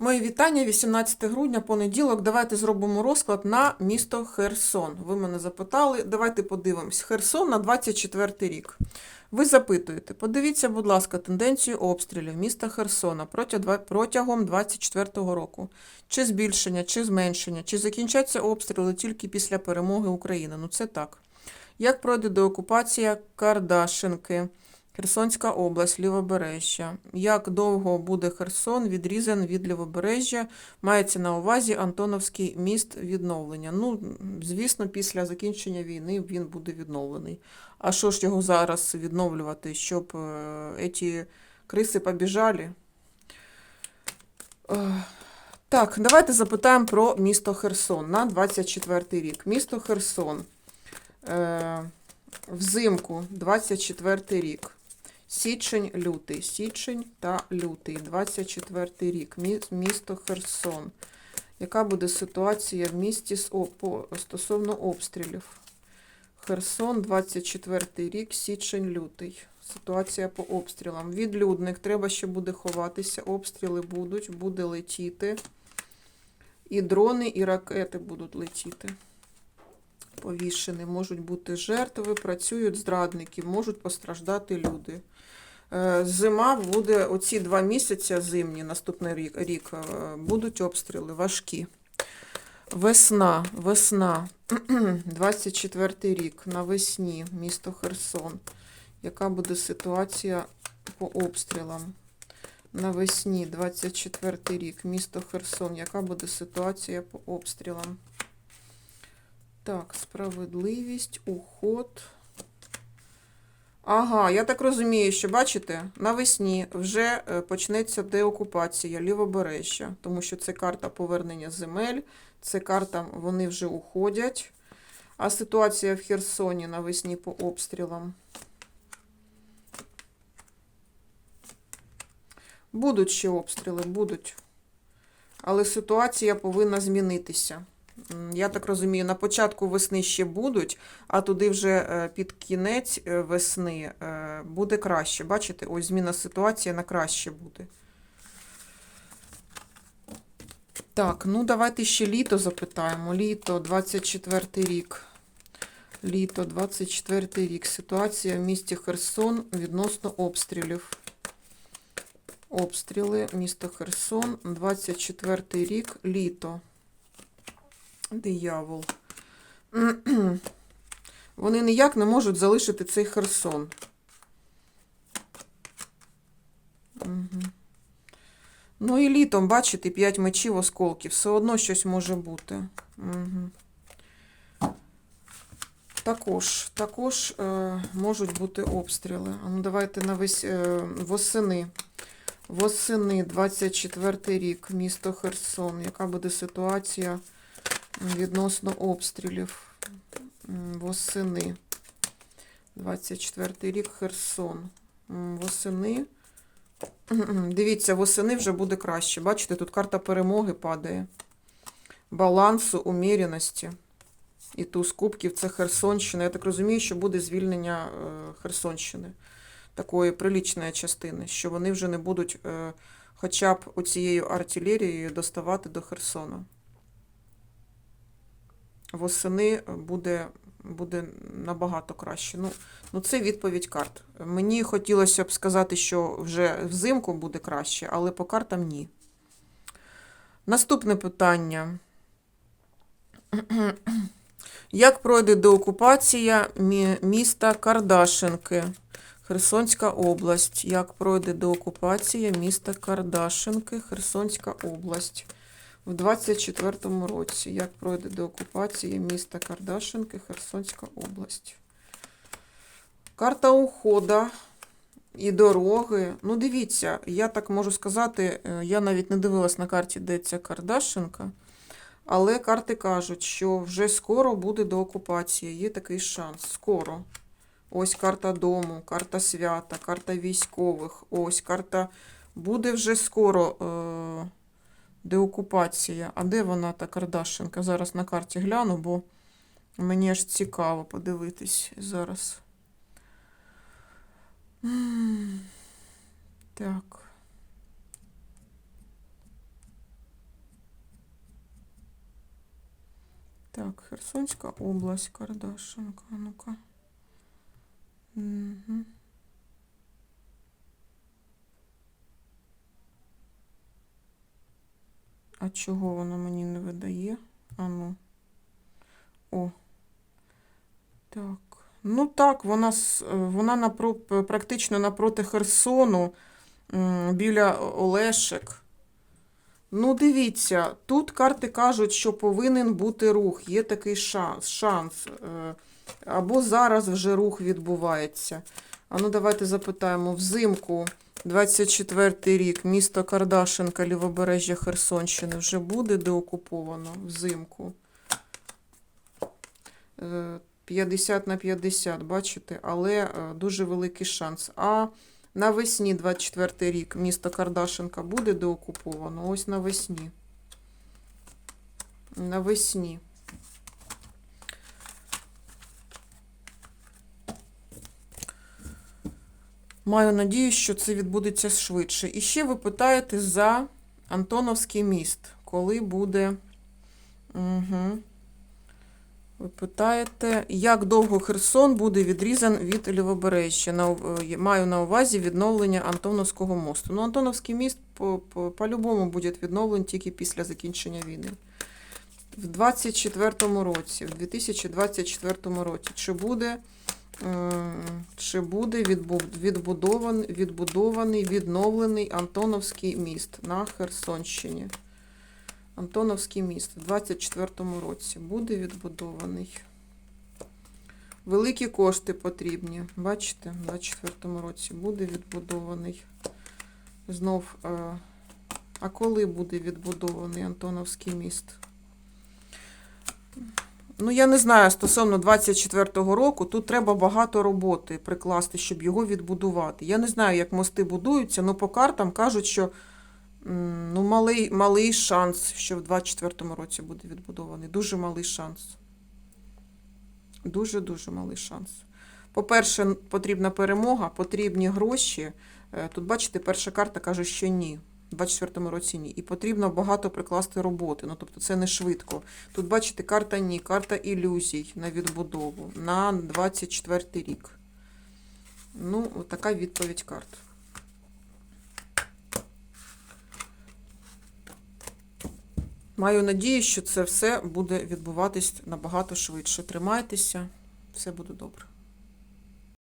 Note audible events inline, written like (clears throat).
Мої вітання, 18 грудня, понеділок. Давайте зробимо розклад на місто Херсон. Ви мене запитали. Давайте подивимось. Херсон на 24 рік. Ви запитуєте, подивіться, будь ласка, тенденцію обстрілів міста Херсона протягом 24 року. Чи збільшення, чи зменшення, чи закінчаться обстріли тільки після перемоги України? Ну це так. Як пройде деокупація Кардашинки? Херсонська область, Лівобережжя. Як довго буде Херсон відрізан від Лівобережжя? Мається на увазі Антоновський міст відновлення. Ну, звісно, після закінчення війни він буде відновлений. А що ж його зараз відновлювати, щоб е, ці криси побіжали? Е, Так, давайте запитаємо про місто Херсон на 24 й рік. Місто Херсон. Е, Взимку 24 рік. Січень, лютий, січень та лютий, 24 рік, місто Херсон. Яка буде ситуація в місті стосовно обстрілів? Херсон, 24 рік, січень, лютий. Ситуація по обстрілам. Відлюдних треба ще буде ховатися, обстріли будуть, буде летіти. І дрони, і ракети будуть летіти. Повішені, можуть бути жертви, працюють зрадники, можуть постраждати люди. Е, Зима буде оці два місяці зимні, наступний рік, рік е, будуть обстріли важкі. Весна, весна, (clears throat) 24 рік, навесні, місто Херсон. Яка буде ситуація по обстрілам? Навесні, 24 рік, місто Херсон. Яка буде ситуація по обстрілам? Так, справедливість, уход. Ага, я так розумію, що бачите, навесні вже е, почнеться деокупація лівобережжя, тому що це карта повернення земель, це карта, вони вже уходять. А ситуація в Херсоні навесні по обстрілам. Будуть ще обстріли, будуть. Але ситуація повинна змінитися. Я так розумію, на початку весни ще будуть, а туди вже е, під кінець е, весни е, буде краще. Бачите, ось зміна ситуації на краще буде. Так, ну давайте ще літо запитаємо. Літо, 24 рік. Літо, 24 рік. Ситуація в місті Херсон відносно обстрілів. Обстріли, місто Херсон, 24 рік, літо. Диявол. (clears throat) Вони ніяк не можуть залишити цей Херсон. Угу. Ну і літом, бачите, 5 мечів осколків. Все одно щось може бути. Угу. Також, також е, можуть бути обстріли. Ну давайте навесь е, восени. Восени, 24 рік, місто Херсон. Яка буде ситуація відносно обстрілів? Восени. 24 рік, Херсон. Восени. (clears throat) Дивіться, восени вже буде краще. Бачите, тут карта перемоги падає. Балансу, уміряності. І туз кубків це Херсонщина. Я так розумію, що буде звільнення е, Херсонщини, такої прилічної частини, що вони вже не будуть е, хоча б оцією артилерією доставати до Херсона. Восени буде, буде набагато краще. Ну, ну, це відповідь карт. Мені хотілося б сказати, що вже взимку буде краще, але по картам ні. Наступне питання. (clears throat) Як пройде деокупація міста Кардашинки? Херсонська область. Як пройде деокупація міста Кардашинки, Херсонська область. В 24-му році. Як пройде деокупація міста Кардашинки, Херсонська область. Карта ухода і дороги. Ну, дивіться, я так можу сказати, е, я навіть не дивилась на карті, де ця Кардашинка. Але карти кажуть, що вже скоро буде деокупація. Є такий шанс. Скоро. Ось карта дому, карта свята, карта військових. Ось карта. Буде вже скоро е- Деокупація. А де вона та Кардашенка? Зараз на карті гляну, бо мені аж цікаво подивитись зараз. Так. Так, Херсонська область, Кардашенка. Ну-ка. Угу. А чого воно мені не видає? А ну. О. Так. Ну так, вона, е, вона напро, практично напроти Херсону, біля Олешек. Ну, дивіться, тут карти кажуть, що повинен бути рух, є такий шанс. шанс. е, Або зараз вже рух відбувається. А ну давайте запитаємо. Взимку 24 рік, місто Кардашенка, лівобережжя Херсонщини вже буде деокуповано взимку. Е, 50 на 50, бачите, але е, дуже великий шанс. А навесні 24 рік місто Кардашенка буде деокуповано. Ось навесні. Навесні. Маю надію, що це відбудеться швидше. І ще ви питаєте за Антоновський міст, коли буде. Угу. Ви питаєте, як довго Херсон буде відрізан від Лівобережжя? Маю на увазі відновлення Антоновського мосту. Ну, Антоновський міст по- по- по-любому буде відновлений тільки після закінчення війни. В 24-му році, в 2024 році, чи буде, чи буде відбудований, відбудований, відновлений Антоновський міст на Херсонщині? Антоновський міст в 24-му році буде відбудований. Великі кошти потрібні. Бачите, в 24-му році буде відбудований. Знов, е, а коли буде відбудований Антоновський міст? Ну, я не знаю, стосовно 24-го року, тут треба багато роботи прикласти, щоб його відбудувати. Я не знаю, як мости будуються, але по картам кажуть, що ну, малий, малий шанс, що в 24-му році буде відбудований. Дуже малий шанс. Дуже-дуже малий шанс. По-перше, потрібна перемога, потрібні гроші. Е, Тут, бачите, перша карта каже, що ні. В 24-му році ні. І потрібно багато прикласти роботи. Ну, тобто це не швидко. Тут, бачите, карта ні, карта ілюзій на відбудову на 24 рік. Ну, така відповідь карт. Маю надію, що це все буде відбуватись набагато швидше. Тримайтеся, все буде добре.